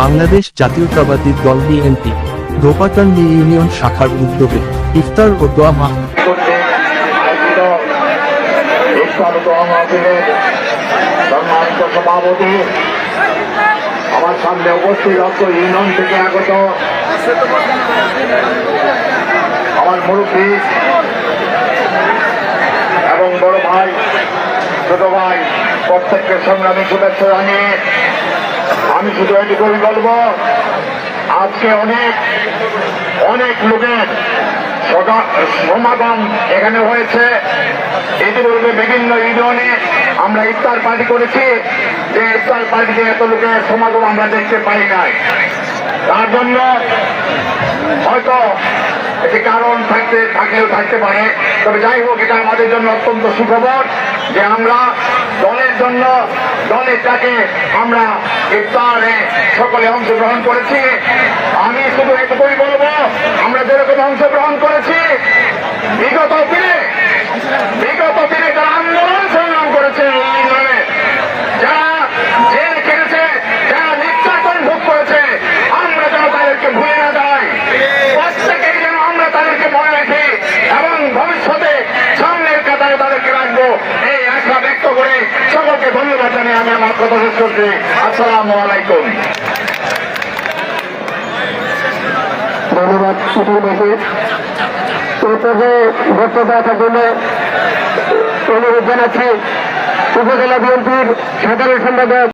বাংলাদেশ জাতীয়তাবাদী দল BNP দোপাকান্দি union শাখার উদ্যোগে ইফতার ও দোয়া মাহ সভাপতি আমার সামনে উপস্থিত অত ইউনিয়ন থেকে আগত। আমার মুরব্বী এবং বড় ভাই, ছোট ভাই, প্রত্যেককে সংগ্রামী শুভেচ্ছা জানিয়ে আমি শুধু এটুকুই বলব, আজকে অনেক অনেক লোকের সমাগম এখানে হয়েছে। ইতিপূর্বে বিভিন্ন ইউনিয়নে আমরা ইফতার পার্টি করেছি। যে ইফতার পার্টিতে এত লোকের সমাগম আমরা দেখতে পাই নাই। তার জন্য হয়তো একটি কারণ থাকতে, থাকলেও থাকতে পারে। তবে যাই হোক, এটা আমাদের জন্য অত্যন্ত সুখবর যে আমরা দলের জন্য দলের তাকে আমরা ইফতারে সকলে অংশগ্রহণ করেছি। আমি শুধু এটুকুই বলব, আমরা যেরকম অংশগ্রহণ করেছি, বিগত দিনে আমি আমার কথা শেষ করছি। আসসালাম আলাইকুম। ধন্যবাদ ইতিমধ্যে এই এরপরে বক্তব্য রাখার জন্য অনুরোধ জানাচ্ছি উপজেলা বিএনপির সাধারণ সম্পাদক